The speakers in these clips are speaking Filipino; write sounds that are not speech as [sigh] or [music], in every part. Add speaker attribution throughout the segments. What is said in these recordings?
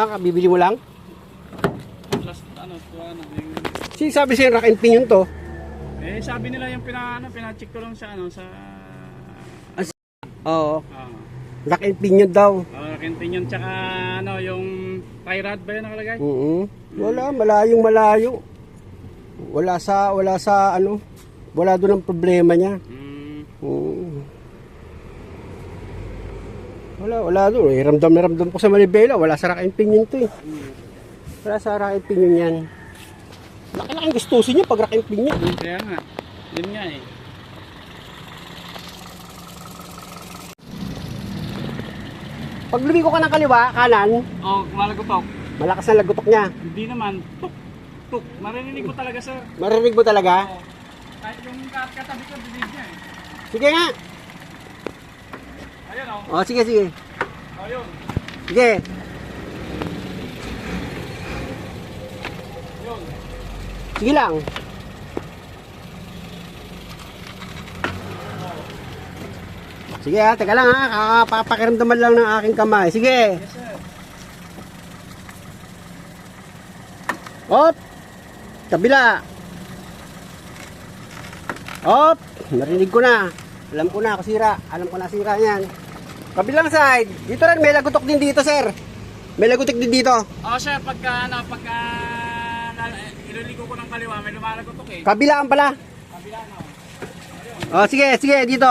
Speaker 1: Ah, bibili mo lang?
Speaker 2: Last, ano, ano, yung,
Speaker 1: Sino sabi sa'yo rack and pinion to?
Speaker 2: eh, sabi nila yung pina, ano, pina-check ko lang sa, ano, sa,
Speaker 1: Oo.
Speaker 2: ah,
Speaker 1: Rack and pinion daw.
Speaker 2: uh, Quintin tsaka, ano, yung tie rod ba yun nakalagay?
Speaker 1: Oo. Wala, malayong malayo. Wala sa, wala sa ano, wala doon ang problema niya.
Speaker 2: Mm,
Speaker 1: Wala, wala doon. Eh, ramdam na ramdam ko sa Malibela. Wala sa rack and pinion to eh. Wala sa rack and pinion yan. Laki-laking gustusin niya pag rack and pinion. eh.
Speaker 2: kaya nga, yun nga eh.
Speaker 1: Pag lumiko ka ng kaliwa, kanan,
Speaker 2: Oh, malagutok.
Speaker 1: malakas ang lagutok niya.
Speaker 2: Hindi naman, tuk, tuk. Marinig ko talaga sa,
Speaker 1: Marinig mo talaga?
Speaker 2: oh, kahit yung kat- katabi ko, dinig niya eh.
Speaker 1: Sige nga.
Speaker 2: Ayun oh,
Speaker 1: O, sige, sige.
Speaker 2: ayun,
Speaker 1: Sige.
Speaker 2: yun.
Speaker 1: Sige lang. Sige ha, teka lang ha. Papakiramdaman lang ng aking kamay. Sige.
Speaker 2: Yes sir.
Speaker 1: Op! Kabila. Op! Narinig ko na. Alam ko na, sira. Alam ko na sira yan. Kabilang side. Dito rin, may lagutok din dito, sir. May lagutok din dito.
Speaker 2: Oh sir, pagka, ano, pagka, ililigo ko ng kaliwa, may lumalagotok eh.
Speaker 1: Kabilaan pala.
Speaker 2: Kabila no.
Speaker 1: O, sige, sige, dito.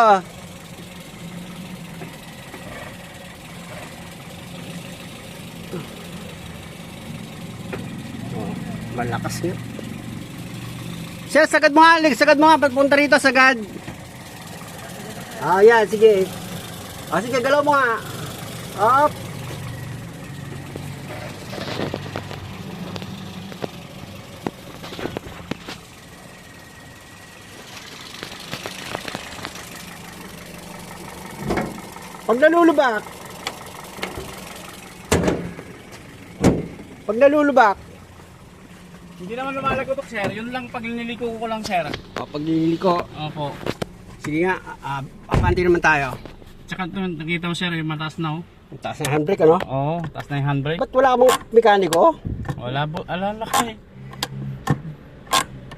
Speaker 1: Oh, malakas nga. Sir, sagad mo nga. Sagad mo nga. Pagpunta rito, sagad. Ah, yan. Sige. Ah, sige, galaw mo nga. Up. Pag nalulubak. Pag nalulubak.
Speaker 2: Hindi naman lumalagotok sir, yun lang pag nililiko ko lang sir.
Speaker 1: O, pag niliko.
Speaker 2: Opo.
Speaker 1: Sige nga, ah, papanti naman tayo.
Speaker 2: Tsaka ito, nakita mo sir, yung mataas na oh.
Speaker 1: Ang taas ng handbrake, ano?
Speaker 2: Oo, taas na yung handbrake.
Speaker 1: Ba't wala mong mekaniko?
Speaker 2: Wala po, alalaki.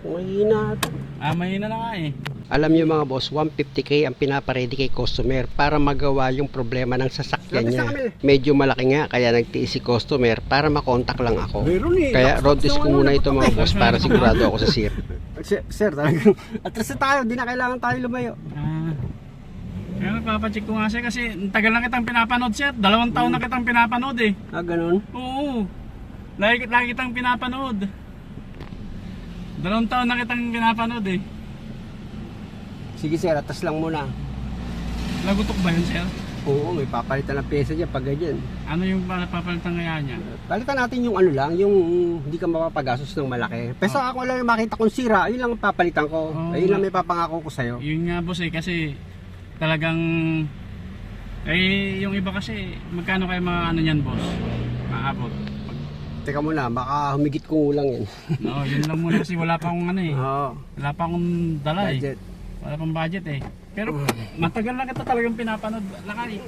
Speaker 1: Mahina ito.
Speaker 2: Ah, mahina na nga eh.
Speaker 1: Alam niyo mga boss, 150k ang pinaparedy kay customer para magawa yung problema ng sasakyan niya. na kami. Medyo malaki nga kaya nagtiis si customer para makontak lang ako.
Speaker 3: Eh.
Speaker 1: Kaya road test ko muna ito mga boss para sigurado ako sa sir. [laughs]
Speaker 3: Sir, sir talagang [laughs] atras na tayo, di na kailangan tayo lumayo.
Speaker 2: Ah. Kaya nagpapacheck ko nga sir kasi ang tagal na kitang pinapanood sir. Dalawang taon na kitang pinapanood eh.
Speaker 1: Ah, ganun?
Speaker 2: Oo. Lagi, lagi kitang pinapanood. Dalawang taon na kitang pinapanood eh.
Speaker 1: Sige sir, atas lang muna.
Speaker 2: Lagutok ba yun sir?
Speaker 1: Oo, may papalitan ng pyesa dyan pag ganyan.
Speaker 2: Ano yung pa- papalitan kaya niya?
Speaker 1: Palitan natin yung ano lang, yung hindi ka mapapagastos ng malaki. Pero
Speaker 2: Oh.
Speaker 1: ako lang yung makita kong sira, yun lang ang papalitan ko.
Speaker 2: Oo
Speaker 1: Ayun lang may papangako ko sa'yo.
Speaker 2: Yun nga boss eh kasi talagang eh yung iba kasi magkano kayo mga ano niyan boss? Maabot. Pag,
Speaker 1: Teka muna, baka humigit ko lang yan. [laughs]
Speaker 2: no, yun lang muna kasi wala pa akong ano eh.
Speaker 1: Oo.
Speaker 2: Wala pa akong dala eh.
Speaker 1: Budget.
Speaker 2: Wala pang budget eh. Pero matagal na kita talagang pinapanood. Lakay.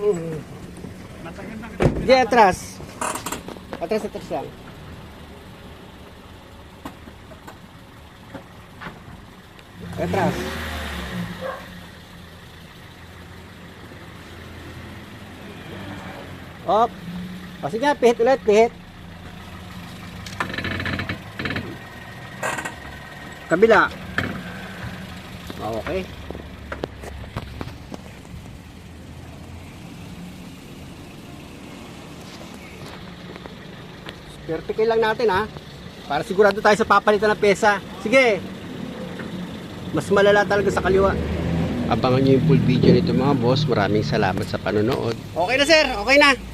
Speaker 2: Matagal na kita.
Speaker 1: Sige, atras. Atras, atras lang. Atras. Op. O sige, pihit ulit, pihit. Kabila. Okay. Vertical lang natin ha. Para sigurado tayo sa papalitan ng pesa. Sige. Mas malala talaga sa kaliwa. Abangan nyo yung full video nito mga boss. Maraming salamat sa panonood. Okay na sir, okay na.